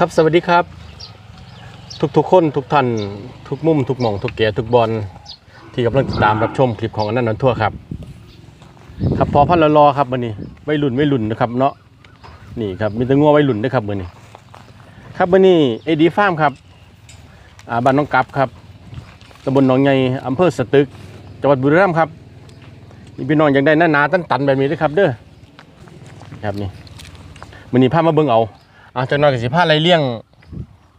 ครับสวัสดีครับ ทุกๆคนทุกท่านทุกมุม ทุกหม่องทุกแก่ทุกบอลที่กำลังติดตามรับชมคลิปของอนันต์นนทั่วครับ ครับพอพันละรอครับวันนี้วัยรุ่นวัยรุ่นนะครับเนาะนี่ครับมีแต่งัววัยรุ่นด้วยครับวันนี้ ครับวันนี้เอดีฟาร์มครับอ่าบ้านน้องกับครับตำบลหนองใหญ่อำเภอสตึกจังหวัดบุรีรัมย์ครับมีพี่น้องอย่ากได้หน้าหนาตันตันแบบนี้ด้วยครับ เด้อครับนี่วันนี้พามาเบิ่งเอา อาจากน้อยกับสิผ้าไรเลี่ยง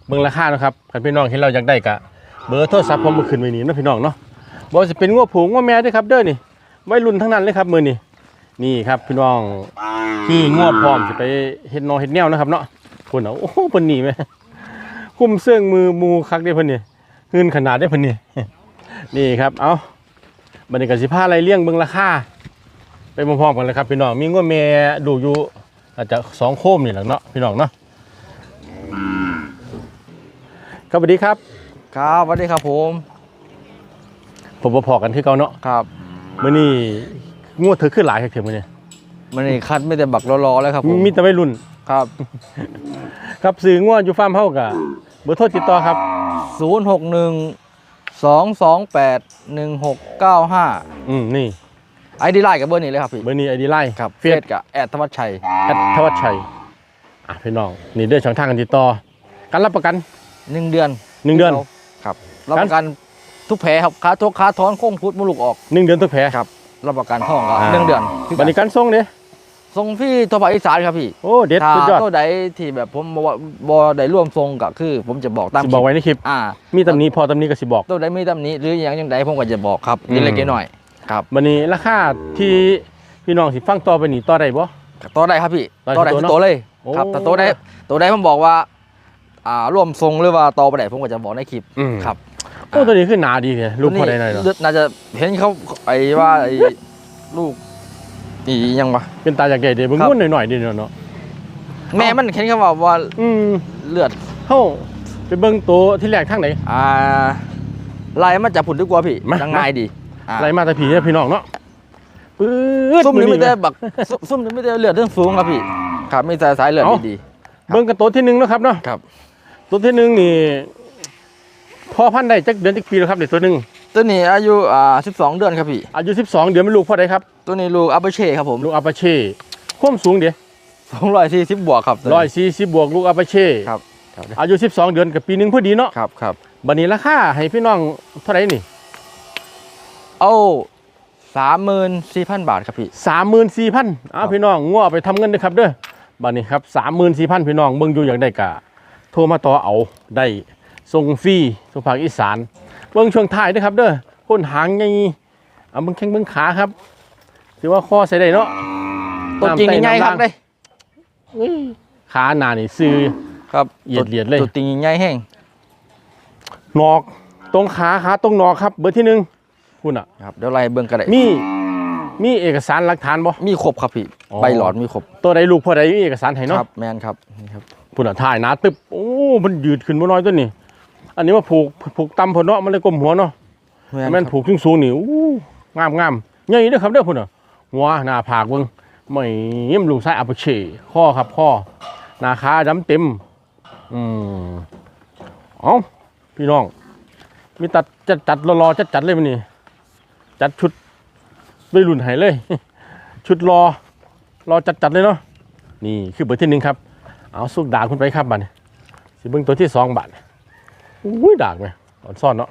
เบิ่งราคานะครับคันพี่น้องเห็นเราอยากได้กะเบอร์โทรศัพท์ผมมาขึ้นไว้นี่นะพี่น้องเนาะบ่ว่าจะเป็นงัวผูงงัวแม่ด้วยครับเด้อนี่วัยรุ่นทั้งนั้นเลยครับมือนี้นี่ครับพี่น้องที่งัวพร้อมสิไปเฮ็ดนอเฮ็ดแนวนะครับเนาะพุ่นเอาโอ้โหเพิ่นนี่แม่คุ้มเสื้องมือมูคักได้เพิ่นนี่หืนขนาดได้เพิ่นนี่นี่ครับเอาบัดนี้ก็สิผ้าไรเลี่ยงเบิ่งราคาไปพร้อมๆกันเลยครับพี่น้องมีงัวแม่ดูอยู่อาจจะสองโคมนี่แหละเนาะพี่น้องเนาะ ครับสวัสดีครับ ครับสวัสดีครับผมผมมาพอกันที่เก่าเนาะครับมื่อนี้งวดเธอขึ้นหลายครับเถอะมื่อนี้มันนี่คัดไม่แต่บักรอๆแล้วครับผมมีแต่วัยรุ่นครับ ครับซื้องวดอยู่ฟาร์มเฮากะเบอร์โทรติดต่อครับศูนย์หกหนึ่งสองสองแปดหนึ่งหกเก้าห้าอืมนี่ไอดีไลน์กับเบอร์นี้เลยครับพี่เบอร์นี้ไอดีไลน์ครับเฟเฟซซกับแอดธวัชชัย แอดทวัชชัยอะพี่น้องนี่เดือนช่องทางกันติดต่อการรับประกัน หนึ่งเดือนหนึ่งเดือนครับรับประกันทุกแผลครับขาทุกขาท้อนโค้งพุดมุลุกออกหนึ่งเดือนทุกแผลครับรับประกันห้องก็อ่าหนึ่งเดือนบันนี้การส่งเด้ทรงพี่ทวภาคอีสานครับพี่โอ้เด็ดถ้าสุดยอดตัวใดที่แบบผมบ่ว่าบ่ได้ร่วมทรงก็คือ ผมจะบอกตามสิบอกไว้ในคลิปอ่ามีตำหนี้พอตำหนี้ก็สิบอกตัวใดมีตำหนี้หรืออย่างยังใดผมก็จะบอกครับอืมนิดเล็กน้อยครับบันนี้ราคาที่พี่น้องสิฟังต่อไปนี่ต่อได้บ่ตัวใดครับพี่ตัวใดตัวใดตัวคือเนอะตัวเลยโอ้ครับแต่ตัวใดตัวใดผมบอกว่า อ่าร่วมทรงหรือว่าต่อไปไหนผมก็จะบอกในคลิปอืม ครับโอ้ตัวนี้คือหนาดีเนี่ยลูกพอได้หน่อยเนาะตัวน่าจะเห็นเขาไอ้ว่าไอ้ลูกอียังวะ เป็นตาจากใหญ่เดี๋ยวมึงครับงุ่นหน่อยๆดิเนาะแม่มันเห็นเขาว่าว่าอืมเลือด เฮ้าไปเบิ่งตัวที่แรกทางไหน อ่าลายมันจะผุดดีกว่าพี่มาดังง่ายดีอ่าไรมาแต่ผีเนี่ยพี่น้องเนาะปื๊ดซุ่มนี่อไม่ได้บักซุ่มซุ่มนี่ไม่ได้เลือดเรื่องสูงครับพี่ ครับมีแต่สายเลือดเอ้าดี เบิ่งกันตัวที่หนึ่งเนาะครับเนาะครับ ตัวที่หนึ่งนี่พ่อพันธุ์ได้จักเดือนจักปีแล้วครับเด็กตัวหนึ่งๆตัวนี้อายุอ่า12 เดือนครับพี่ อายุ 12 เดือนเป็นลูกพ่อใดครับตัวนี้ลูกอัปเปอร์เช่ครับผมลูกอาปาเช่ความสูงเดี๋ยว240บวกครับตัวนี้ร้อยสี่สิบบวกลูกอาปาเช่ครับครับอายุ 12 เดือนกับปีหนึ่งพอดีเนาะครับครับ บัดนี้ราคาให้พี่น้องเท่าไหร่นี่เอาสามหมื่นสี่พันบาทครับพี่ สามหมื่นสี่พันอ้าครับพี่น้องงัวเอาไปทำเงินนะครับเด้อบัดนี้ครับสามหมื่นสี่พันพี่น้องเบิ่งอยู่อย่างได้กะ โทรมาต่อเอาได้ส่งฟรีส่งภาคอีสาน เบิ่งช่วงท้ายเด้อครับ เด้อคนหางใหญ่เอาเบิ่งแข้งเบิ่งขาครับ ถือว่าข้อใส่ได้เนาะตัวจริงนี่น้ำง่ายครับน้ำเลยเอ้ยขาหนานี่ซื้อครับเหยียดเหยียดเลยตัวจริงง่ายแห้งนอกตรงขาขาตรงนอกครับ เบอร์ที่หนึ่งคุณอะครับเดี๋ยวไล่เบิ่งกันได้มีมีเอกสารหลักฐานบ่มีครบครับพี่อ๋อใบหลอดมีครบตัวใดลูกพ่อใดมีเอกสารให้คเนาะรับแมนครับนี่ครับ พุ่นอะถ่ายหนาตึบโอ้มันยืดขึ้นมาน้อยตัวนี้ อันนี้มาผูกผูกต่ำพอเนาะมันเลยกลมหัวเนาะแมนแม่นครับผูกสูงสูงๆนี่อู้งามงามใหญ่เด้อครับเด้อพุ่นอะหัวหน้าผากเบิ่งไม่ยิ้มลูกซ้ายอัปเชข้อครับข้อหน้าขาดำเต็มอืมเอ้าพี่น้อง มีตัดจัดจัดรอๆจัดจัดเลยมันนี่จัดชุดด้วยรุ่นไหเลย ชุดรอรอจัดจัดเลยเนาะนี่คือเบอร์ที่หนึ่งครับ เอาสุกดาบขึ้นไปครับบัดนี้สิเบิ้งตัวที่สองบาทอุ้ยดากไหมอ่อนซ่อนเนาะ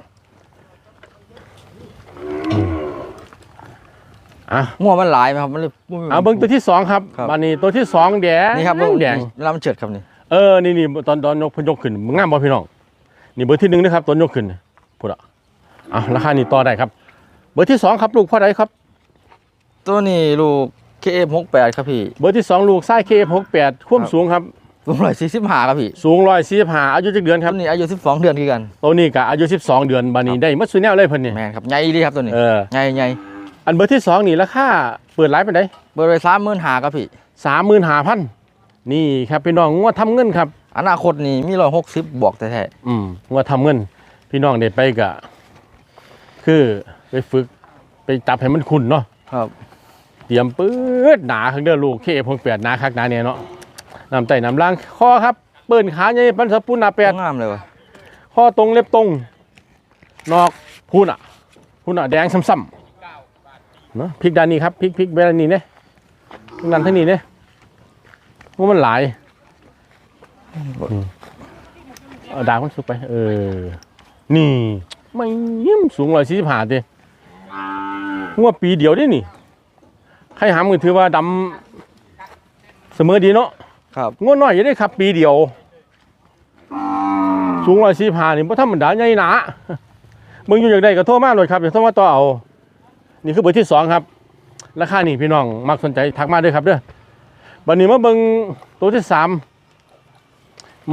อืมอะงัวมันหลายไหมครับมันเลยเอาเบิ้งตัวที่สองครับครับ บัดนี้ตัวที่สองแดงนี่ครับแดงลำเฉิดครับนี่เออนี่นี่ตอนตอนยกเพนยกขึ้นมึงงามบ่พี่น้องนี่เบอร์ที่หนึ่งนะครับตอนยกขึ้นพูดอะอะราคานี่ต่อได้ครับ เบอร์ที่สองครับลูกพ่อใดครับ ตัวนี้ลูก KF68 ครับพี่ เบอร์ที่สองลูกไส้เคหกแปดความครับสูงครับ ลูกร้อยสี่สิบห้าครับพี่สูงร้อยสี่ห้าอายุจักเดือนคตัรับวนี้อายุ12เดือนคือกันตัวนี้กะอายุสิบสองเดือนบานี้ได้มัดสุแนวเลยเพิ่นนี่แมนครับใหญ่ดีครับตัวนี้เออใหญ่ใหญ่อันเบอร์ที่สองนี่ราคาเปิดไลฟ์ไปไหนเบอร์ไปสามหมื่นหาครับพี่สามหมื่นห้าพันนี่ครับพี่น้องงวดทำเงินครับ อนาคตนี่มีร้อยหกสิบบวกแท้อืมงวดทำเงิน พี่น้องเด็ดไปกะคือไปฝึกไปจับให้มันคุณเนาะๆครับ เตรียมปื๊ดหนาข้างเด้อลูกเคพงแปดหนาคักหนาเนี่ยเนาะ น้ำไต่น้ำล่างคอครับเปิ้นขาใหญ่ปันสะปุนหนาแปดงามเลยวะข้อตรงเล็บตรงนอกพูนอะพูนอะแดงซ้ำๆเนาะพริกด้านนี้ครับพริกพริกเวลานี้เนี่ยนั่นทั้งนี้เนี่ยว่ามันหลายอืมเอาดางมันสุกไป เออ นี่ไม่เยี่ยมสูงร้อยสี่สิบห้าดิว่าปีเดียวได้นี่ ใครหามกันถือว่าดำเสมอดีเนาะ ครับงวดน้อยอยู่ได้ครับ ปีเดียว สูงร้อยสี่ห้านี่เพราะธรรมดาใหญ่หนามึงอยู่อย่างใดก็โทรมาเลยครับอย่าโทรมาต่อเอา นี่คือเบอร์ที่สองครับ ราคานี่พี่น้องมักสนใจทักมาด้วยครับเด้อบันนี้มาเบิงตัวที่สาม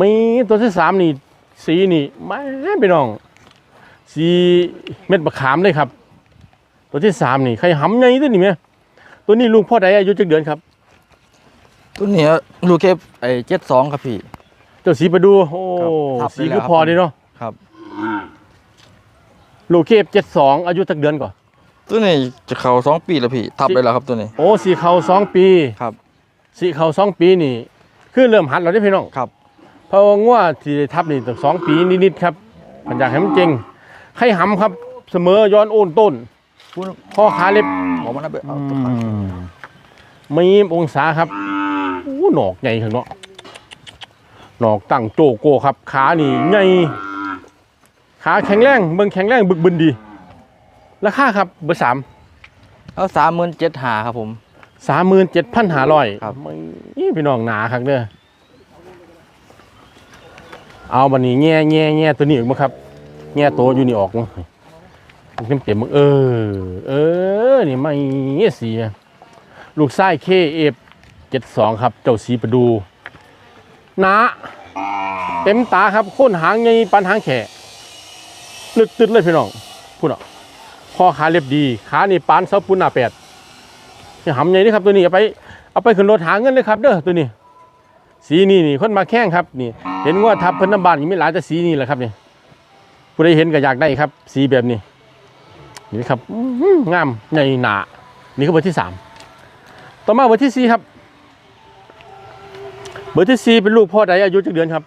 มีตัวที่สามนี่ สีนี่ไม่พี่น้อง สีเม็ดบะขามเลยครับ ตัวที่สามนี่ใครหำไงตัวนี้ไหมตัวนี้ลูกพ่อใดอายุจักเดือนครับ ตัวนี้ลูกเคปไอ้เจ็ดสองครับพี่ เจ้าสีประดู โอ้ ครับทับสีเลยแหละคือพอดีเนาะครับ ลูกเคฟเจ็ดสองอายุจักเดือนก่อน ตัวนี้จะเข่าสองปีแล้วพี่ ทับเลยแล้วครับตัวนี้ โอ้สีเขาสองปี ครับ สีเขาสองปีนี่ คือเริ่มหัดแล้วได้อพี่น้อง ครับ เพราะว่างัวที่ได้ทับนี่ตั้งสองปีนิดๆครับมันอยากให้มันเก่งให้หำครับ เสมอย้อนโอนต้นพูดข้อขาเล็บบอกมันนะเบเอาอืตัวขามมีองศาครับโอ้ หนอกใหญ่ข้างเนาะหนอกตั้งโจโก้ครับ ขานี่ใหญ่ขาแข็งแรงเบิ่งแข็งแรงบึกบึนดี ราคาครับเบอร์สามเอาสามหมื่นเจ็ดหาครับผมสามหมื่นเจ็ดพันห้าร้อยครับนี่พี่น้องหนาครับเด้อเอาบันนี้แง่แง่แง่ตัวนี้ออกมาครับ แง่โตวอยู่นี่ออกมาเต็มเต็มๆเออ เออ นี่ไม่เสีย ลูกไส้เคเอฟ เจ็ดสองครับ เจ้าสีประดูหนาเต็มตาครับโค้นหางไงปันหางแขะลึกตึดเลยพี่น้องพูดอะข้อขาเรียบดีขานี่ปานเสาปุนหน้าแปดนี่หำใหญ่นี่ครับตัวนี้เอาไปเอาไปขึ้นรถหาเงินเลยครับเด้อตัวนี้ สีนี่นี่คนมาแข่งครับนี่ เห็นว่าทับเพิ่นน้ำบานยังไม่หลายแต่สีนี่แหละครับนี่ผู้ใดเห็นก็อยากได้ครับ สีแบบนี้นี่ครับงามใหญ่หนานี่คือเบอร์ที่สามต่อมาเบอร์ที่สี่ครับ เบอร์ที่สี่เป็นลูกพ่อใดอายุจักเดือนครับ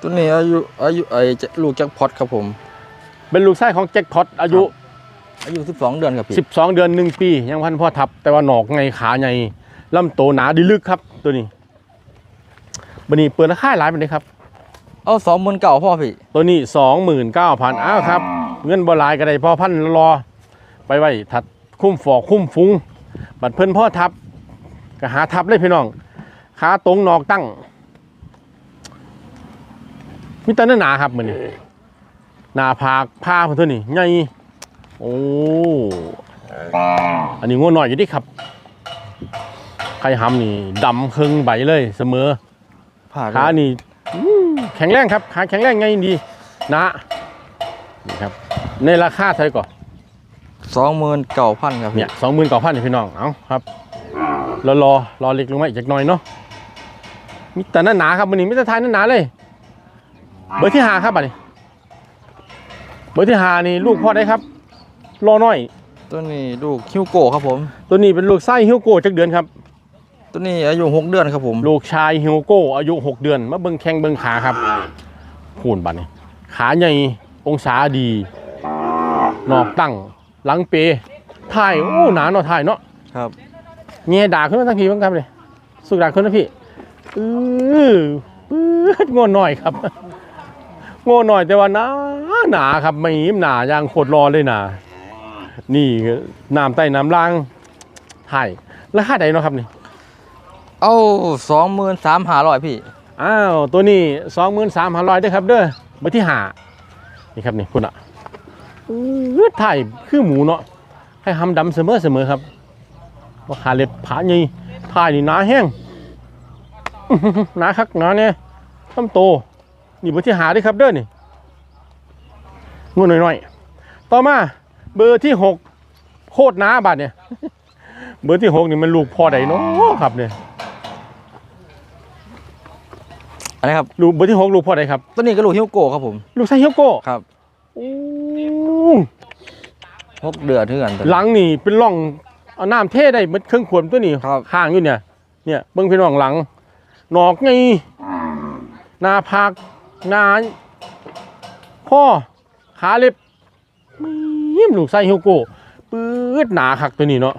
ตัวนี้อายุอายุไอ้เจ็ดลูกแจ็คพอตครับผม เป็นลูกชายของแจ็คพอตอายุ อายุสิบสองเดือนครับพี่12 เดือน 1 ปี ยังพันพ่อทับ แต่ว่าหนอกไงขาใหญ่ลำโตหนาดีลึกครับตัวนี้บันนี้เปิดราคาหลายเป็นไดครับ เอาสองหมื่นเก่าพ่อพี่ตัวนี้ 29,000อ้าวครับ เงินบ่หลายก็ได้พอพันรอ ไปไว้ถัดคุ้มฟอกคุ้มฟุ้งบัดเพิ่นพ่อทับก็หาทับเลยพี่น้อง ขาตรงหนอกตั้งมีแต่เนื้อหนาครับมือนี้หนาผากผ้าเพิ่นตัวนี้ใหญ่โอ้อันนี้ง่วงหน่อยอยู่ดิครับใครหำนี่ดำเครึ่งใบเลยเสมอผ่าขานี่อื้อแข็งแรงครับขาแข็งแรงไงดีนะนี่ครับ ในราคาเท่าไหร่ก่อนสองหมื่นเก่าพันครับพี่เนี่ยสองหมื่นเก้าพันพี่น้อง เอาครับรอรอรอเล็กลงมาอีกจักหน่อยเนาะ มีแต่หนาหนาๆครับวันนี้ไม่จะทายหนาหนาๆเลย เบอร์ที่หาครับบัดนี้ เบอร์ที่หานี่ลูกพ่อได้ครับรอหน่อย ตัวนี้ลูกคิวโก้ครับผม ตัวนี้เป็นลูกไส้ฮิวโก้จักเดือนครับ ตัวนี้อายุหกเดือนครับผม ลูกชายฮิวโก้อายุ6เดือนมาเบิ่งแข้งเบิ่งขาครับพูนบัดนี้ขาใหญ่องศาดีนอกตั้งหลังเปถ่ายโอ้หนาเนาะถ่ายเนาะครับเงี้ยด่าขึ้นมาทั้งทีบ้างครับเลยสุกด่าขึ้นนะพี่ อือปื๊ดงอนหน่อยครับงอหน่อยแต่ว่าหนาหนาครับไม่ยิ้มหนายางโคตรรอเลยหนานี่น้ำใต้น้ำล่างถ่ายราคาใดเนาะครับนี่เอาสองหมื่นสามหาร้อยพี่อ้าวตัวนี้สองหมื่นสามพันร้อยด้วยครับเด้อเบอร์ที่หานี่ครับนี่คุณอะอื้อถ่ายคือหมูเนาะให้หำดำเสมอเสมอครับว่าขาเล็บผาใหญ่ถ่ายนี่หนาแห้งอื้อ หือหนาคักหนาเนี่ยต้มโต นี่เบอร์ที่หาด้วยครับเด้อนี่งวดหน่อยๆ ต่อมาเบอร์ที่หกโคตรหนาบาดเนี่ย เบอร์ที่หกนี่มันลูกพ่อใดเนาะครับเนี่ยอันนี้ครับลูกเบอร์ที่หกลูกพ่อใดครับตัวนี้ก็ลูกฮิวโก้ครับผม ลูกไซเฮียโก้ครับโอ้หกเดือนเท่ากันตัวหลังนี่เป็นร่องเอาน้ำเทได้เหมือนเครื่องขวดตัวนี้ครับข้างอยู่เนี่ย เนี่ยเบิ้งพี่น้องหลัง หนอกไงหน้าผากหน้าข้อขาเล็บมีมลูกไส้ฮิวโก้ปื๊ดหนาคักตัวนี้เนาะ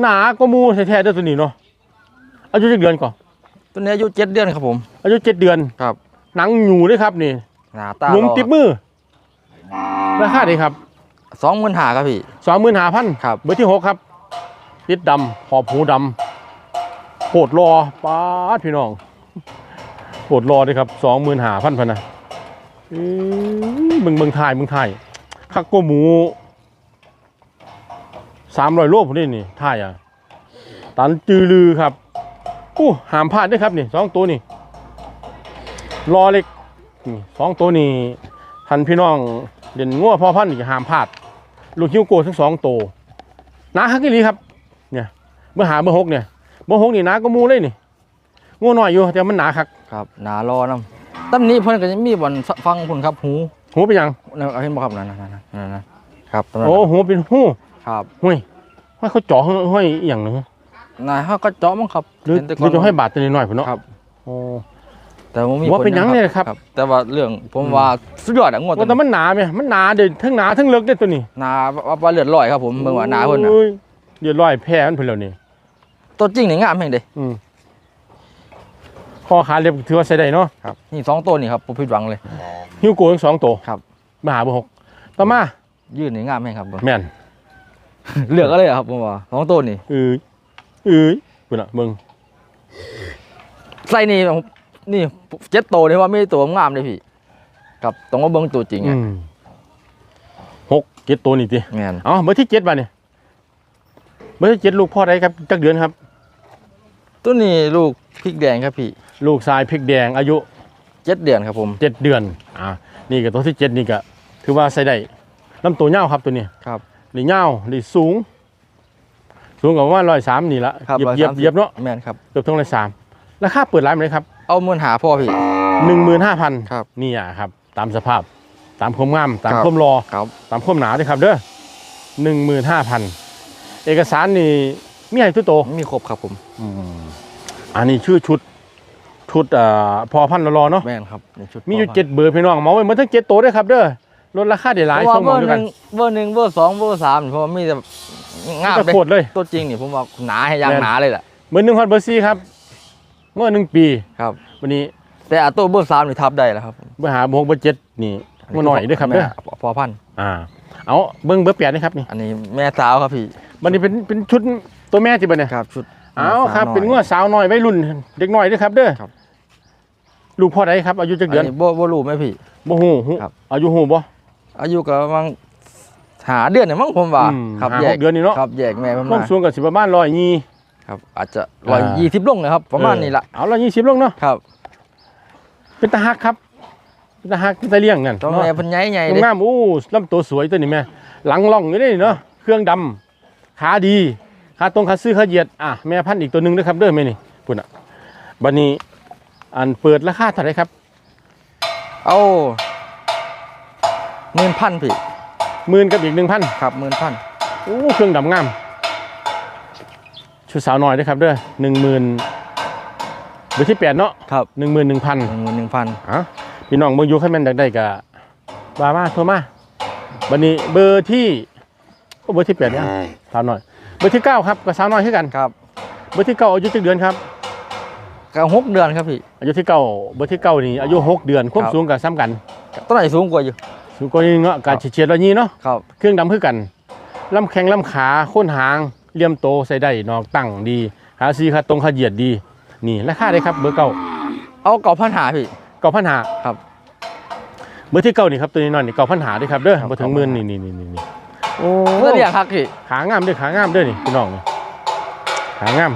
หนาก็มูแท้ๆเด้อตัวนี้เนาะอายุจักเดือนก่อนตัวนี้อายุเจ็ดเดือนครับผมอายุเจ็ดเดือนครับ หนังหยูด้วยครับนี่หน้าตาหนุ่มติดมือราคาดีครับสองหมื่นหาครับพี่สองหมื่นห้าพันครับเบอร์ที่หกครับติดดำขอบหูดำ โหดรอป้าดพี่น้องโหดรอเลยครับสองหมื่นหาพันพันนะอื้องเบิ่งไทยเบิ่งไทยคักโกหมูสามร้อยโลผมนี่นี่ไทยอะตันจือลือครับอู้หามพลาดด้วยครับนี่สองตัวนี่รอเล็กนี่สองตัวนี่ทันพี่น้องเด่นงัวพ่อพันธุ์นี่หามพลาด ลูกฮิวโก้ทั้งสองตัวนาฮักอีหลีครับ เนี่ยเมื่อหาเมื่อหกเนี่ย เมื่อหกนี่หนาก็มูเลยนี่งูน้อยอยู่แต่มันหนาคักครับหนารอน้ำตำนี้เพิ่นก็จะมีบอนฟังคุณครับหูหูเป็นหยังนั่นเอาเห็นบ่ครับนั่นนั่นนั่นนั่นนั่นครับตรงนั้นโอ้หูเป็นหูครับห้วยห้อยเขาเจ่อห้อยอหย่างหนึงนายเขาก็เจาะมั้งครับหรือเห็นแต่หก่รือจะให้บาดตัวน้อยๆพุ่นเนาะครับโอ้แต่ว่ามีว่าเป็นหยังเนี่ยครับ แต่ว่าเรื่องผมว่าสุดยอดอะงวดว่าแต่มันหนาไหมมันหนาเด็ดทั้งหนาทั้งเลิกได้ตัวนี้หนาว่าว่าเลือดลอยครับผมเบิ่งว่าหนาเพิ่นน่ะโอ้ยเดือดร้อยแพ้มันเพิ่นแล้วนี่ ตัวจริงนี่งามแห่งเด้อืมคอขาเล็บถือว่าใช้ได้เนาะครับนี่สองตัวนี่ครับผมผิดหวังเลย ฮิวโก้ทั้งสองตัวครับ มาหาเบอร์หกต่อมายืนนี่งามแห่งครับเบิ่งแม่นเลือกก็เลยครับผมว่าสองตัวนี่เอ้ยเอ้ยพุ่นน่ะมึงใส่นี่ผมนี่เจ็ดโตวนี่ว่ามีตัวงามเลยพี่ ครับต้องมาเบิ่งตัวจริงอือะมหกเจ็ดตัวนี่ติแม่นเอ๋อเบอร์ที่เจ็ดบาเนี่ยเบอร์ที่เจ็ดลูกพ่อได้ครับจักเดือนครับ ตัวนี้ลูกพริกแดงครับพี่ลูกชายพริกแดงอายุเจ็ดเดือนครับผม เจ็ดเดือนอ่านี่ก็ตัวที่เจ็ดนี่ก็ถือว่าใส่ได้ลำตัวเงาวครับตัวนี้ครับ นี่เงาวนี่สูง สูงกว่าประมาณร้อยสามนี่ละครับเหยียบเหยียบเหยียบเนาะแม่นครับ เกือบทั้งร้อยสามราคาเปิดร้านไหมครับเอาเงินหาพ่อพี่ หนึ่งหมื่นห้าพันครับนี่อะครับ ตามสภาพตามความงามตามครับ ความรอ ครับ ตามความหนาด้วยครับเด้อหนึ่งหมื่นห้าพันเอกสารนี่ มีให้ทุกโตวมีครบครับผมอืมอันนี้ชื่อชุด ชุดอ่าพอพันธุ์รอเนาะแม่นครับในชุดมีอยู่เจ็ดเบอร์พี่น้องเหมาไว้หมันทั้งเจ็ดโตวด้วยครับเด้อลดราคาได้หลายเพราะช่วว่างเบมอองร์ด้วยหกันนึ่งเบอร์หนึ่งเบอร์สองเบอร์สามเพราะว่ามีแต่งามจะเลยโคตรเลยตัวจริงนี่ผมว่าหนาให้ยางแม่นหนาเลยแหละเบอร์หนึ่งฮอดเบอร์สี่ครับเมื่อหนึ่งปีครับวันนี้แต่อาตัวเบอร์สามนี่ทับได้แล้วครับเบอร์หาเบอร์หกเบอร์เจ็ดนี่มาหน่อยด้วยครับเด้อแม่พอพันธุ์อ่า เอาเบิ้งเบอร์แปดนะครับนี่อันนี้แม่สาวครับพี่วันนี้เป็นเป็นชุด ตัวแม่จิบันเนี่ยครับชุดเอาครับแม่สาวเป็นงวดสาวน้อยวัยรุ่น เด็กน้อยด้วยครับ เด้อครับลูกพ่อใดครับ อายุจักอัเดือนนนี้บ่บ่รู้ไหมพี่บ่ฮู้ฮู้ครับอายุฮู้บ่อายุก็ประมาณหาเดือนเนี่ยมั้งผมว่าอืมครับหาแยหกกเดือนนี่เนาะครับแยกแม่ประความาณมสูงกับสิประมาณร้อยยี่ครับ อาจจะร้อยยี่สิบลงนะครับ ประมาณนี้ละเอาร้อยยี่สิบลงเนาะครับ เป็นตาฮักครับเป็นตาฮักเป็นตาเลี้ยงนั่นตัวเนาะแม่เพันใหญ่ใหญ่เลยงามๆอู้ลำตัวสวยตัวนี้แม่หลังล่องอยู่นี่เนาะเครื่องดำขาดี ขาตรงขาซื้อขาเหยียดอะแม่พันธุ์อีกตัวหนึงด้วยครับเด้อแม่นี่พุ่นอะบัดนี้อันเปิดราคาเท่าไหร่ครับ เอาหมื่นพันพี่หมื่นกับอีกหนึ่งพันครับหมื่นพันโอ้เครื่องดำงามชุดสาวน้อยด้วยครับเด้อหนึ่งหมื่นเบอร์ที่แปดเนาะครับหนึ่งหมื่นหนึ่งพันหนึ่งหมื่นหนึ่งพันอะพี่น้องเมืองอยูขั้นแม่นอยากได้กะบามาโทรมาบันนี้เบอร์ที่โอ้เบอร์ที่แปดเนี่ยสาวน้อย เบอร์ที่เก้าครับกับสาวน้อยคือกันครับเบอร์ที่เก้าอายุจักเดือนครับก็หกเดือนครับพี่อายุที่เก้าเบอร์ที่เก้านี่อายุหกเดือนควบครับสูงกับซ้ำกันต้นไหนสูงกว่าอยู่สูงกว่านี้เนาะการเฉียดๆระยีเนาะครับเครื่องดำคือกันลำแข้งลำขาโค้นหางเลี่ยมโตใส่ได้นอกตั้งดี หาซีขาตรงขาเหยียดดี นี่ราคาได้ครับ เบอร์เก้าเอาเก่าพันหาพี่เก้าพันหาครับ เบอร์ที่เก้านี่ครับตัวนี้หน่อยนี่เก้าพันหาด้วยครับเด้อครับมาถึงหมื่นนี่นี่นี่นี่นี่ โอ้เมื่อเรียกครับพี่ขางามเด้วยขางามเด้วยนี่พี่น้องนี่ขางาม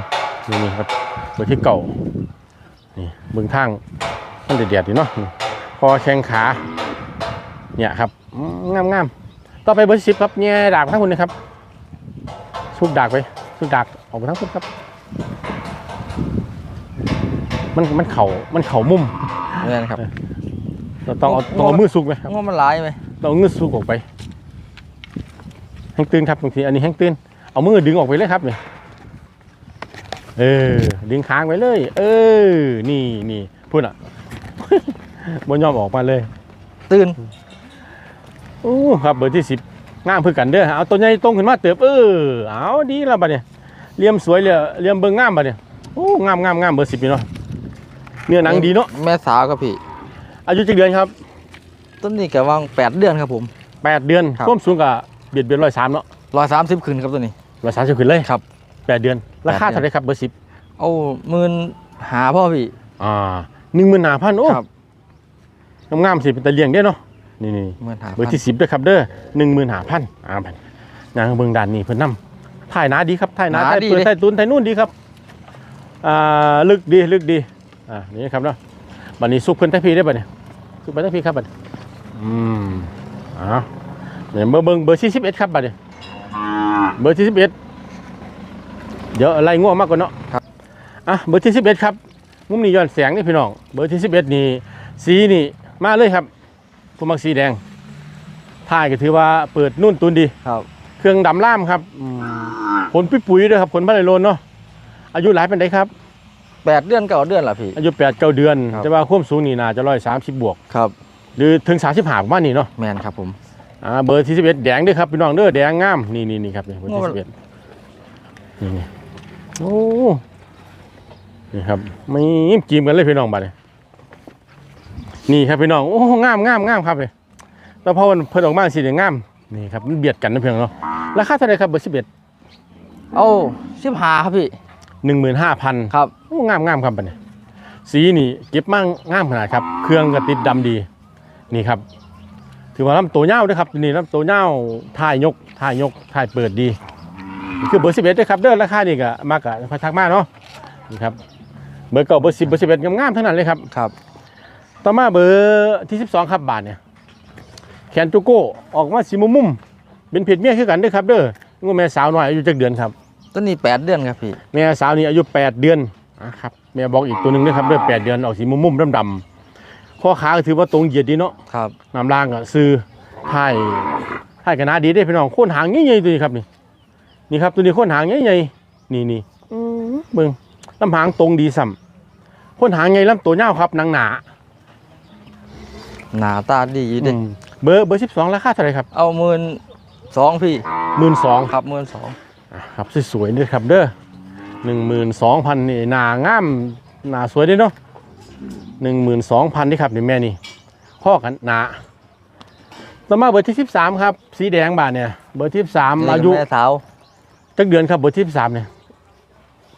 นี่นี่ครับเบอร์ที่เก่านี่เบื้องทางมันเดียดๆอยู่เนาะนี่คอแข้งขาเนี่ยครับอืมงามงามต่อไปเบอร์สิบครับเนี่ยดาบทั้งคุณนะครับสุกดากไปสุกดากออกไปทั้งคุณครับ มันมันเข่ามันเข่ามุมเนี่ยนะครับเราต้องเอาต้องเอามือสุกไหมครับงบมันหลายไหมต้องเอามือสุกออกไป แห้งตื่นครับบางทีอันนี้แห้งตื่นเอามือดึงออกไปเลยครับเนี่ยเออ ดึงค้างไว้เลย เออ นี่นี่พูดอะบ่ยอมออกมาเลย ตื่นโอ้ครับเบอร์ที่สิบงามเพื่อกันเด้อเอาตัวใหญ่ตรงขึ้นมาเติบเออเอาดีแล้วบัดเนี่ยเหลี่ยมสวยเลยเหลี่ยมเบิ่งงามบัดเนี่ยโอ้งามงามงามเบอร์สิบนี่เนาะเนื้อหนังดีเนาะแม่สาวครับพี่ อายุจักเดือนครับ ต้นนี้แกวางแปดเดือนครับผมแปดเดือนครับความสูงกับ เบียดเบียนร้อยสามเนาะร้อยสามสิบขึ้นครับตัวนี้ร้อยสามสิบขึ้นเลยครับแปดเดือน ราคาแปดเดือนเท่าไหรครับเบอร์สิบเอาหมื่นหาพ่อพี่ อ่าหนึ่งหมื่นห้าพันโอ้ครับงามๆสิเป็นตะเลียงเด้เนาะนี่นี่หมื่นหาเบอร์ที่สิบด้วยครับเด้อหนึ่งหมื่นห้าพันอ่าพันนางเบิ่งด้านนี้เพิ่นนำถ่ายหนาดีครับถ่ายหนาถ่ายเปิดถ่ายตุนถ่ายนู่นดีครับอ่าลึกดีลึกดีอ่านี่ครับเนาะบัดนี้ซุกเพิ่นถ่ายพีได้บัดนี้ซุกไปถ่ายพีครับบัดนี้อืมอ่า เนี่ยเบอร์เบิ่งเบอร์ที่สิบเอ็ดครับบัดนี้เบอร์ที่สิบเอ็ดเดี๋ยวไล่ง่วงมากกว่าเนาะครับอะเบอร์ที่สิบเอ็ดครับมุมนี้ย้อนแสงนี่พี่น้องเบอร์ที่สิบเอ็ดนี่สีนี่มาเลยครับผู้มักสีแดงถ่ายก็ถือว่าเปิดนุ่นตุนดี ครับ เครื่องดำล่ามครับอืมผลปุ้ยปุ๋ยด้วยครับผลพระไรโลนเนาะอายุหลายเป็นไดครับแปดเดือนเก้าเดือนละพี่ อายุแปดเก้าเดือนครับแต่ว่าความสูงนี่น่าจะร้อยสามสิบบวก ครับ หรือถึงสามสิบห้าประมาณนี้เนาะแมนครับผม อ่าเบอร์ที่สิบเอ็ดแดงด้วยครับพี่น้องเด้อแดงงามนี่นี่นี่ครับนี่เบอร์ที่โอ้สิบเอ็ดนี่นี่โอ้นี่ครับไม่จีมกันเลยพี่น้องบัดนี้นี่ครับพี่น้องโอ้งามงามงามครับเลยแล้วพอมันเพิ่นออกมาสิเดี๋ยวงามนี่ครับมันเบียดกันนะเพียงเนาะราคาเท่าไหร่ครับเบอร์สิบเอ็ดเอาสิบหาครับพี่หนึ่งหมื่นห้าพันครับโอ้งามงามครับบัดนี้สีนี่เก็บมั่งงามขนาดครับ เครื่องก็ติดดำดีนี่ครับ ถือว่าลำตัวเน่าด้วยครับนี่ลำตัวเน่าท่ายยกท่ายยกท่ายเปิดดีนี่คือเบอร์สิบเอ็ดด้วยครับเด้อราคานี่ก็มากกับพอทักมากเนาะนี่ครับเบอร์เก่าเบอร์สิบเบอร์สิบเอ็ดงามๆทั้งนั้นเลยครับครับ ต่อมาเบอร์ที่สิบสองครับบาทเนี่ยแขนจุโก้ออกมาสีมุมมุมๆเป็นเพจเมียคือกันเด้วยครับเด้องูแม่สาวน้อยอายุจักเดือนครับต้นนี้แปดเดือนครับพี่แม่สาวนี่อายุ8เดือนอะครับแม่บอกอีกตัวหนึ่งด้วยครับด้วย8เดือนออกสีมุมๆดำๆ ข้อขาก็ถือว่าตรงเหยียดดีเนาะครับน้ำล่างก็ซื้อถ่ายถ่ายกันนาดีได้พี่น้องโค่นหางใหญ่ๆตัวนี้ครับนี่นี่ครับตัวนี้โค่นหางใหญ่ๆนี่นี่อื้อเบิ่งลำหางตรงดีซ้ำโค่นหางใหญ่ลำตัวยาวครับหนังหนาหนาตาดีอยู่เด้อืมเบอร์เบอร์12ราคาเท่าไหร่ครับ เอาหมื่นสองพี่12,000ครับหมื่นสองอะครับสวยๆด้วยครับเด้อหนึ่งหมื่นสองพันนี่หนางามหนาสวยเด้วยเนาะ หนึ่งหมื่นสองพันนี่ครับนี่แม่นี่ข้อกันหนาต่อมาเบอร์ที่สิบสามครับ สีแดงบาทเนี่ย เบอร์ที่สิบสามอายุแม่สาวจักเดือนครับเบอร์ที่สิบสามเนี่ย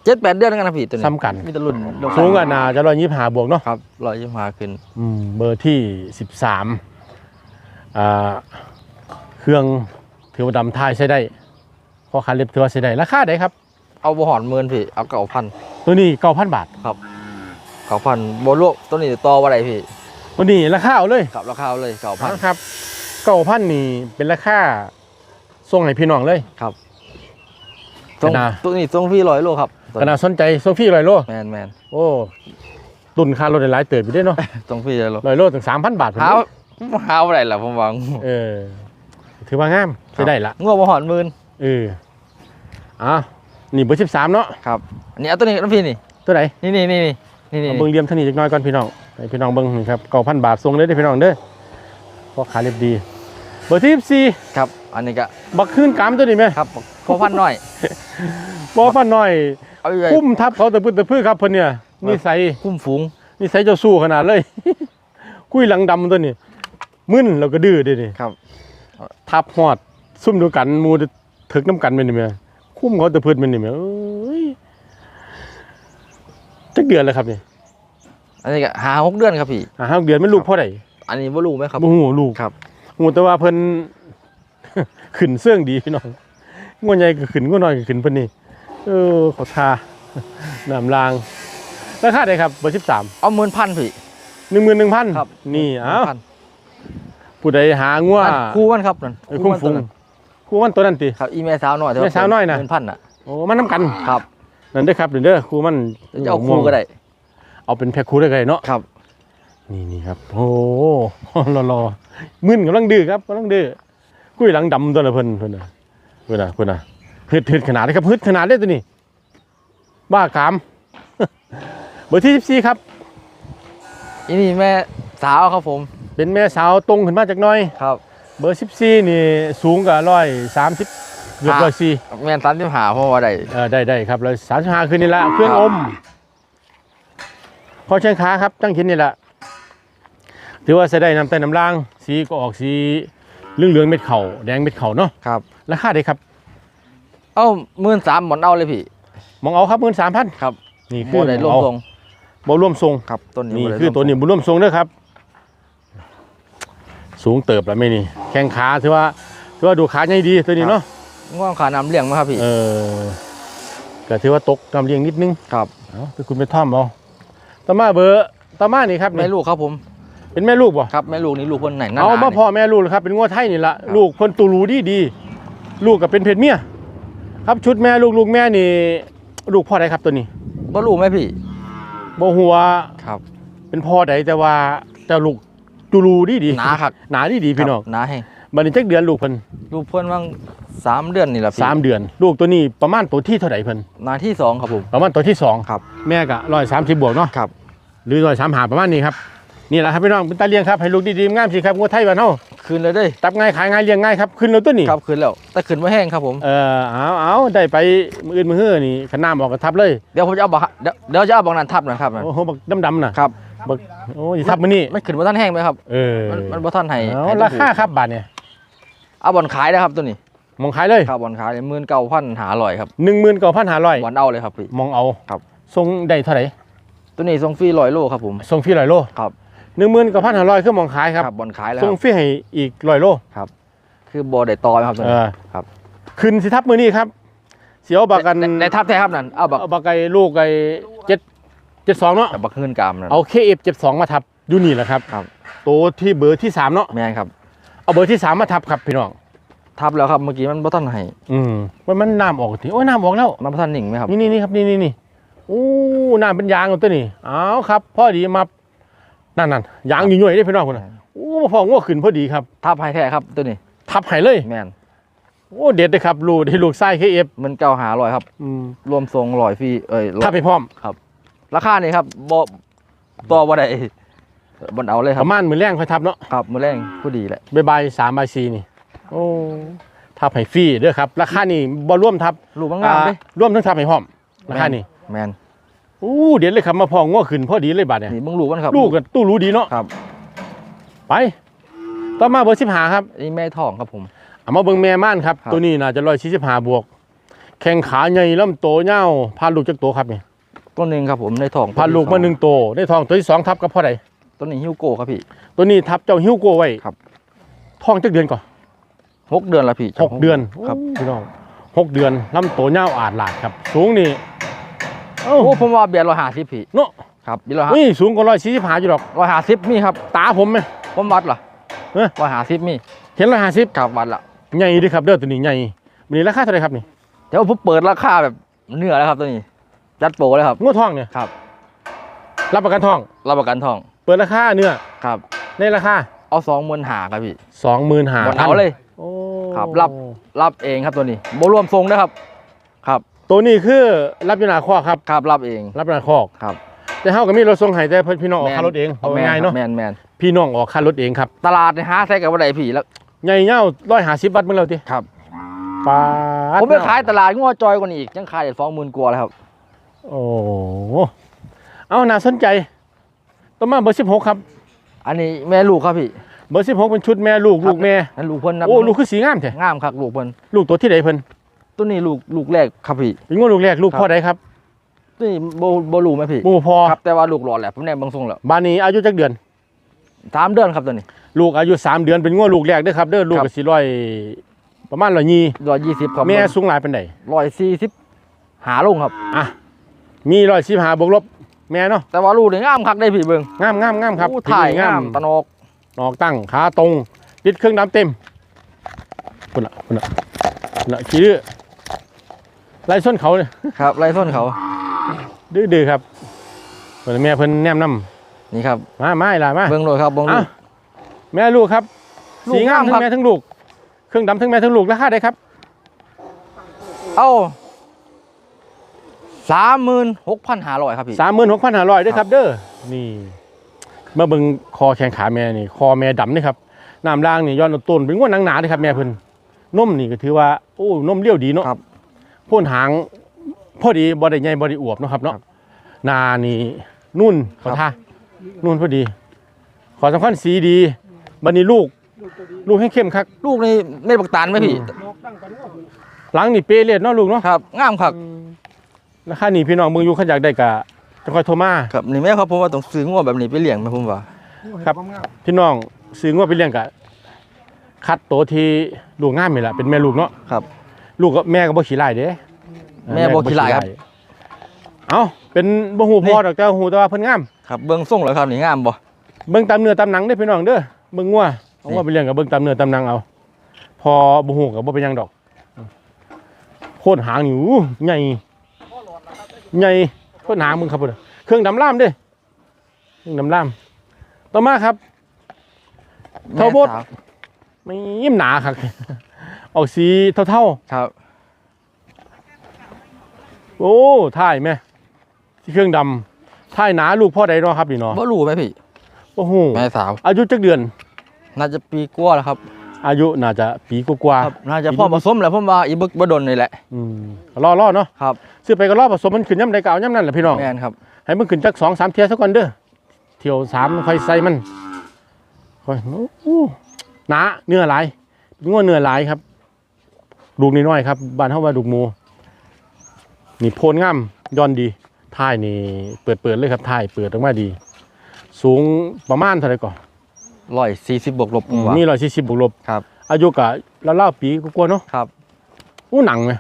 เจ็ดแปดเดือนกันนะพี่ตัวนี้ซ้ำกันมีแตะลุ่นเดียวสูงกันนาจะร้อยยี่สิบห้าบวกเนาะครับร้อยยี่สิบห้าขึ้นอืมเบอร์ที่สิบสามอ่าเครื่องถือว่าดำท้ายใช้ได้ข้อขาเล็บถือว่าใช้ได้ราคาไหนครับ เอาบหอนหมื่นพี่เอาเก่าพันตัวนี้เก้าพันบาท เก่าพันโบลวกตัวนี้ต่อว่าไรพี่ตัวนี้ราคาเอาเลยกับราคาเลยเก่าพันนะครับเก้าพันนี่เป็นราคาส่งให้พี่น้องเลยทรงขนาดตัวนี้ทรงพี่ร้อยโลครับขนาดสนใจโซฟี่ร้อยโลแมนแมนโอ้ตุนค่ารถได้หลายเติบอยู่เด้เนาะทรงพี่ร้อยโลร้อยโลถึงสามพันบาทพุ่นหาเด้หาอะไรล่ะผมหวังเออถือว่างามใช้ได้ละงัวบหอนหมื่นเอออะนี่เบอร์สิบสามเนาะครับอันนี้เอาตัวนี้น้ำพี่นี่ตัวไหนนี่นี่นี่ นี่นี่นี่เอาเบิ้งเลียมเท่านี้จักหน้อยก่อนพี่น้องให้พี่น้องเบิ้งนี่ครับเก้าพันบาทส่งเลยเด้อพี่น้องเด้อเพราะขาเรียบดี เบอร์ที่สิบสี่ครับ อันนี้ก็บักขึ้นกามตัวนี้ไหมครับพอพันหน่อยบอพันน้อย เอาอยู่ไว้คุ้มทับเขาแต่พื้นแต่พื้นครับเพิ่นเนี่ยนิสัย คุ้มฝูง นี่ใส่เจ้าสู้ขนาดเลย คุยหลังดำตัวนี้มึนเราก็ดื้อเด้นี่ครับ ทับหอด ซุ่มเดูกันหมูจะถึกน้ำกันเป็นนี่แม่คุ้มเขาแต่พืชเป็นนี่แม่เอ้ย จักเดือนแล้วครับนี่อันนี้ก็หาหกเดือนครับพี่อ่าห้าเดือนไม่ลูกพ่อใดอันนี้บ่รู้ไหมครับบ่ฮู้ลูกครับฮู้แต่ว่าเพิ่น ขึ้นเสื่องดีพี่น้องงัวใหญ่ก็ขึ้นงัวน้อยก็ขึ้นเพิ่นนี่เออเขาทาน้ำรางราคาใดครับเบอร์13เอาหมื่นพันพี่11,000ครับนี่เอ้า10,000ผู้ใดหางัวอันคู่มันครับนั่นเอ้ยคุ้มมันฟุตัวงนั้นคู่มันตัวนั้นติครับอีเมลสาวหน่อยแต่แม่สาวน้อยน่ะหมื่นพันอะโอ้มันน้ำกันครับ นั่นเด้อครับเดี๋ยวเด้อครูมันจะเอาคู่ก็ได้ เอาเป็นแพ็คคู่ได้ก็ได้เนาะครับ นี่นี่ครับโอ้โหรอรอมึนกำลังดื้อครับกำลังดื้อกุ้ยหลังดำตัวละเพิ่นเพิ่นน่ะเพิ่นน่ะเพิ่นน่ะฮึดฮึดขนาดนี้ครับฮึดขนาดได้ตัวนี้ บ้ากาม เบอร์ที่14ครับอันนี้แม่สาวครับผม เป็นแม่สาวตรงขึ้นมาจากหน้อยครับ เบอร์14นี่สูงกับร้อยสามสิบ เกือบอ่าร้อยสี่แม่นสันที่หาเพราะว่าได้เออได้ได้ครับร้อยสามสิบห้าคืนนี่ละเครื่องอมพอเชิงขาครับตั้งขินนี่แหละถือว่าใช้ได้น้ำแต่น้ำล่าง สีก็ออกสีเหลืองเหลืองๆเม็ดเข่าแดงเม็ดเข่าเนาะครับราคาได้ครับ เอ้าหมื่นสามหมอนเอาเลยพี่มองเอาครับเงินสามพันครับ นี่คืโมอได้รวมเอาทรงบ่ร่วมทรงครับต้นนี้นี่บ่ได้คือรมตัวนี้บุร่วมทรงเด้อครับ สูงเติบแล้วไม่นี่ แข้งขาถือว่าถือว่าดูขาใหญ่ดีตัวนี้เนาะ ง่วงขาน้ำเลี้ยงไหมครับพี่ เออก็ถือว่าตกกำเลียงนิดนึงครับเอาไปคุณไปท่อมเอาตามาเบอร์ตามานี่ครับแม่นี่ลูกครับผมเป็นแม่ลูกบ่ครับแม่ลูกนี่ลูกคนไหนหน้าเอาหนมานี่พ่อแม่ลูกเลยครับ เป็นงัวไทยนี่ละครับลูกคนตูรูดีดีลูกกับเป็นเพศเมียครับชุดแม่ลูกลูกแม่นี่ ลูกพ่อใดครับตัวนี้บ่ลูกไหมพี่บ่หัวาครับ เป็นพ่อใดแต่ว่าเจ้าลูกตูรูดีดีหนาครับหนาดีดีพี่น้องครับหนาให้ บัดนี้จักเดือนลูกเพิ่นลูกเพื่อนว่างสามเดือนนี่แหละพี่สามเดือน ลูกตัวนี้ประมาณตัวที่เท่าไหร่เพิ่นหนาที่สองครับผม ประมาณตัวที่สองครับ แม่ก็ร้อยสามสิบบวกเนาะครับ หรือร้อยสามหาประมาณนี้ครับนี่แหละครับพี่น้องเป็นตาเลี้ยงครับให้ลูกดีๆงามสิครับงัวไทยบ้านเฮาคืนเลยเด้ยตับง่ายขายง่ายเลี้ยงง่ายครับขึ้นแล้วตัวนี้ ครับคืนแล้ว แต่คืนไม่แห้งครับผม เออเอาเอาได้ไปมืออื่นมือเฮือนี่ขน้ำออกกระทับเลยเดี๋ยวผมจะเอาบักเดี๋ยวเดี๋ยวจะเอาบักนันทับนะครับนั่นโอ้โหบักดำๆน่ะครับบักโอ้ยทับมือนี่มันขึ้นว่าท่านแห้งไหมครับ เออมันมันบ่ท่านให้เอาให้ราคาครับบาทเนี่ย เอาบอลขายนะครับตัวนี้มองขายเลยครับบอลขายหมื่นเก้าพันหาลอยครับหนึ่งหมื่นเก้าพันห้าร้อยบอลเอาเลยครับพี่มองเอาครับทรงได้เท่าไหร่ตัวนี้ส่งฟรีลอยโลครับผมทรงฟรีร้อยโลครับหนึ่งหมื่นเก้าพันห้าร้อยคือมองขายครับบอลขายแล้วทครงรับฟรีให้อีกร้อยโลคือบอลได้ต่อไหมครับตัวเอนี้อครับขึ้นสิทับมือนี่ครับ เสียวบักกันได้ได้ทับแท้ครับนั่นเอาบักเอาบักไก่ลูกไก่เจ็ดเจ็ดสองเนาะบักเงินกามนั่นเอาเคเอฟเจ็ดสองมาทับอยู่นี่แหละครับครับตัวที่เบอร์ที่สามเนาะแม่นครับ เอาเบอร์ที่สามมาทับครับพี่น้อง ทับแล้วครับเมื่อกี้มันบ่ท่านให้อืมว่ามันน้ำออกทีโอ้ยน้ำออกแล้วมันบ่ท่านหนิ่งไหมครับนี่นี่นี่ครับนี่นี่นี่อู้น้ำเป็นยางเอาตัวนี้เอาครับพอดีมานั่นนั่นยางอยู่หน่วยได้พี่น้องคนน่ะอู้มาพอง้อขึ้นพอดีครับ ทับให้แท้ครับตัวนี้ทับไห้เลยแม่นโอ้เด็ดเลยครับลูกได้ลูกไส้เคเอฟมันเก้าหาลอยครับรวมทรงลอยฟรีเอ้ยร้อยทับไปพร้อม ราคานี่ครับบ่ต่อบ่ได้ บนเอาเลยคปรับ ระมาณมือแรงค่อยทับเนาะครับมือแรงผู้ดีแหละ บายบายสามบายสี่นี่ โอ้ทับให้ฟรีเด้อครับ ราคานี่บ่ร่วมทับลูกมันงามเด้ อ่ร่วมทั้งทับให้พร้อมราคานี่แมนอู้เด็ดเลยครับมาพอง้อขึ้นพอดีเลยบาดเนี่ยนี่เบิ่งลูกมันครับลูกกับตู้รู้ดีเนาะครับไป ต่อมาเบอร์สิบหาครับ อันนี่แม่ทองครับผม เอามาเบิ่งแม่ม่านครับ ครับ ตัวนี้น่าจะร้อยสี่สิบห้าบวก แข้งขาใหญ่ลำโตเง่าวพาลูกจากตัวครับนี่ต้นหนึ่งครับผมในทองพาลูกมาหนึ่งโตได้ทองตัวที่สองทับกับพ่อใด ต้นนี้ฮิวโก้ครับพี่ ตัวนี้ทับเจ้าฮิวโกไว้ครับ ท้องจักเดือนก่อนหกเดือนละพี่หกเดือนครับโอ้พี่น้องหกเดือนลำโตเง่าวอาดหลาดครับ สูงนี่เอ้าโอ้ผมว่าเบียร์ร้อยห้าสิบพี่เนาะครับเบียร์ร้อยห้านี่สูงกว่าร้อยสี่สิบห้าอยู่หรอกร้อยห้าสิบมีครับ ตาผมไหมผมวัดเหรอเอ๊ะร้อยห้าสิบมี เห็นร้อยห้าสิบครับวัดละใหญ่ดีครับเด้อตัวนี้ใหญ่วันนี้ราคาเท่าไหรครับนี่เดี๋ยวผมเปิดราคาแบบเนื้อแล้วครับตัวนี้จัดโปรเลยครับงวดทองเนี่ยครับ รับประกันทอง รับประกันทอง เปิดราคาเนื้อครับในราคาเอาสองหมื่นหาครับพี่สองหมื่นห้าบนเอาเลยโอ้ครับรับรับเองครับตัวนี้บ่รวมทรงนะครับ ครับ ตัวนี้คือรับอยู่หน้าคอกครับครับรับเอง รับหน้าคอกครับแต่เฮาก็มีรถส่งให้แต่เพิ่นพี่น้องออกค่ารถเองเอาแมนง่ายๆเนาะแมนแมนพี่น้องออกค่ารถเองครับ ตลาดในหาใส่กับว่าไดพี่แล้วใหญ่เง่า150บาทเบิ่งแล้วติครับปาดผมไปขายตลาดงัวจอยกว่านี้อีกยังขายได้สองหมื่นกว่าแล้วครับ โอ้เอาน่าสนใจ ต่อมาเบอร์16ครับ อันนี้แม่ลูกครับพี่เบอร์16เป็นชุดแม่ลูกลูกแม่นั่นลูกเพิ่นนะโอ้ลูกคือสีงามแท้งามครับลูกเพิ่นลูกตัวที่ใดเพิ่นตัวนี้ลูกลูกแรกครับพี่เป็นงวดลูกแรกลูกครับพ่อใดครับตัวนี้โบโบลูไหมพี่หมู่พอครับแต่ว่าลูกหลอดแหละผมแน่เบางทรงแล้วบ้านนี้อายุจักเดือนสามเดือนครับตัวนี้ ลูกอายุสามเดือนเป็นงวดลูกแรกเด้อครับเด้อลูกครับก็สิร้อยประมาณร้อยยี่ร้อยยี่สิบครับแม่สูงหลายเป็นไดร้อยสี่สิบหาลงครับอะมีร้อยสิบห้าบวกลบ แม่เนาะแต่ว่าลูกนี่งามคักได้พี่เบิ่งงามงามงามครับอู้ถ่ายงามตะนอกนอกตั้งขาตรงติดเครื่องดำเต็มคุณละคุณละคุณละขี้ดื้อไล่ส้นเขาเนี่ยครับไรส้นเขา ดื้อดื้อครับเพิ่นแม่เพิ่นแนมน้นี่ครับำมามาอีหล่ะมาเบิ่งเลยครับเบิ่งลูอะกแม่ลูกครับลูกสีงามงามทั้ครังบแม่ทั้งลูก เครื่องดำทั้งแม่ทั้งลูกราคาได้ครับ เอ้า สามหมื่นหกพันห้าร้อยครับพี่สามหมื่นหกพันห้าร้อยด้วยครับเด้อนี่เมื่อเบิ่งคอแข้งขาแม่นี่คอแม่ดำนี่ครับน้ำล่างนี่ย้อนเอาต้นเป็นงวดหนังหนาเลยครับแม่เพิ่นนมนี่ก็ถือว่าโอ้นมเลี้ยวดีเนาะครับโพ่นหางพอดีบ่ได้ใหญ่บ่ได้อวบเนาะครับเนาะครับหนานี่นุ่นขอท่านุ่นพอดี ขอสำคัญสีดีบัดนี้ลูก ลูกให้เข้มคักลูกนี่เม็ดบักตาลไหมพี่หลังนี่เปเลียดเนาะลูกเนาะครับงามครับ ราคานี่พี่น้องเบิ่งอยู่ขันอยากได้ก็จะค่อยโทรมาครับนี่แม่ครับผมว่าต้องซื้องัวแบบนี้ไปเลี้ยงไหมผมว่าครับพี่น้องซื้องวดไปเลี้ยงกะคัดตัวที่ลูกงามนี่แหละเป็นแม่ลูกเนาะครับ ลูกกับแม่ก็บ่ขี้ไล่เด้แม่บ่ขี้ร้ายครับเอ้าเป็นบ่ฮู้พอดอกแต่ฮู้แต่ว่าเพิ่นงามครับเบื้องส่งแล้วครับนี่งามบ่เบิ่งตามเนื้อตามหนังเด้อพี่น้องเด้อเบิ่งงัวเอานี่งัวไปเลี้ยงก็เบิ่งตามเนื้อตามหนังเอาพอบ่ฮู้ก็บ่เป็นหยังดอกโคตรหางนี่อู้ใหญ่ ใหญ่โคตรหางมึงครับพุ่นเครื่องดำล่ามเด้อเครื่องดำล่าม ต่อมาครับเท่าบดแม่สวไม่ยิ้มหนาครับออกสีเท่าครับๆโอ้ท่ายแม่ที่เครื่องดำท่ายหนาลูกพ่อใดเนาะครับนี่เนาะบ่รู้ไหมพี่โอ้โหแม่สาว อายุจักเดือน น่าจะปีกว่าแล้วครับ อายุน่าจะปีกว่าครับน่าจะพ่อผสมแล้วผมว่าอีบึกบ่ดนนี่แหละๆอืมรอรอเนาะครับซื้อไปก็รอผสมมันขึ้นย่ำใดเก่าย่ำนั่นแหละพี่น้องแม่นครับให้มันขึ้นจักสองสามเทียสักก่อนเด้อเที่ยวสามค่อยใส่มันค่อยโอ้โหหนาเนื้อหลายเป็นง้อเนื้อหลายครับลูกน้อยๆครับบ้านเฮาว่าลูกหมูนี่โพนงามย้อนดีท้ายนี่เปิดเปิดเลยครับท้ายเปิดออกมาดี สูงประมาณเท่าไหร่ก่อน ร้อยสี่สิบบวกลบผมว่ามีร้อยสี่สิบบวกลบ ครับ อายุกะแล้วเล่าปีกว่าๆเนาะครับอู้หนังไหม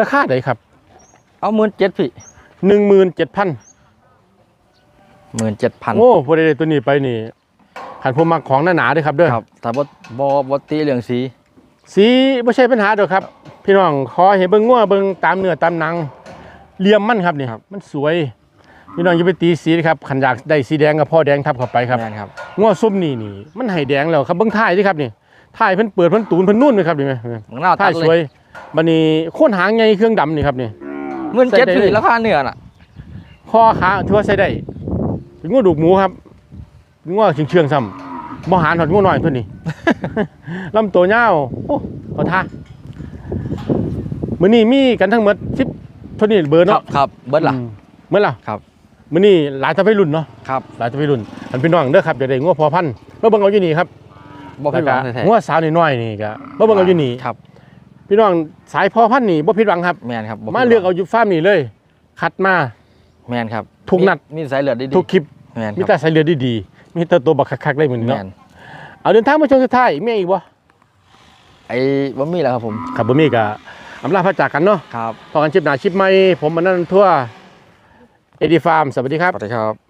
ราคาไหนครับ เอาหมื่นเจ็ดพี่หนึ่งหมื่นเจ็ดพันหมื่นเจ็ดพันโอ้พอได้ตัวนี้ไปนี่ขันผมมาของหนาๆด้วยครับเด้อครับแต่บ่บ่บ่ตีเรื่องสี สีไม่ใช่ปัญหาเด้อครับ พี่น้องขอเห็นเบิ้งงัวเบิ้งตามเนื้อตามหนังเหลี่ยมมันครับนี่มันสวย พี่น้องอย่าไปตีสีนะครับขันอยากได้สีแดงกับพ่อแดงทับเข้าไปครับแม่นครับงัวส้มนี่นี่มันไห้แดงแล้วครับเบิ้งท้ายดิครับนี่ท้ายเพิ่นเปิดเพิ่นตูนเพิ่นนุ่นเลยครับนี่ไหมมึงน่าตัท้ายดสเลวยยบันนี้โค่นหางไงเครื่องดำนี่ครับนี่หมื่นเจ็ดใส่ได้พี่เลยราคาเนื้อน่ะข้อขาถือว่าใช้ได้เป็นงัวดูกหมูครับเป็นงัวเชื่องๆซ้ำบ่หารหอดงัวน้อยตัวนี้ ลำตัวยาวโอ้ขอท่ามื้อนี้มีกันทั้งหมด10เท่านี้เบอร์ครัเนาะบครับเบิดล่ะ อืมเมื่อล่ะครับ มื้อนี้หลายตะไวัยรุ่นเนาะครับหลายตะไวัยรุ่นอันพี่น้องเด้อครับอยากได้งัวพอพันธุ์มาเบิ่งเอาอยู่นี่ครับบ่ผิดหวังแล้วแท้ก็งัวสาวน้อยๆนี่ก็มาเบิ่งเอาอยู่นี่ครับ พี่น้องสายพอพันธุ์นี่บ่ผิดหวังครับแม่นครับบ่มาเลือกเอาอยู่ฟาร์มนี่เลย คัดมา แม่นครับทุกนัด มีมีสายเลือดดีๆทุกคลิปแม่นมีคแต่รับสายเลือดดีๆมีแต่ตัวบักคักๆเลยเหมือนแม่เนาะนเอาเดินทางมาชมสุดท้ายมีอีกบ่ไอ้บ่มีแล้วครับผมครับบ่มีก็อำลาพระจากกันเนาะ ครับ พอกันชิปหน้าชิปใหม่ผมมันนั่นทั่ว เอดีฟาร์มสวัสดีครับ สวัสดีครับ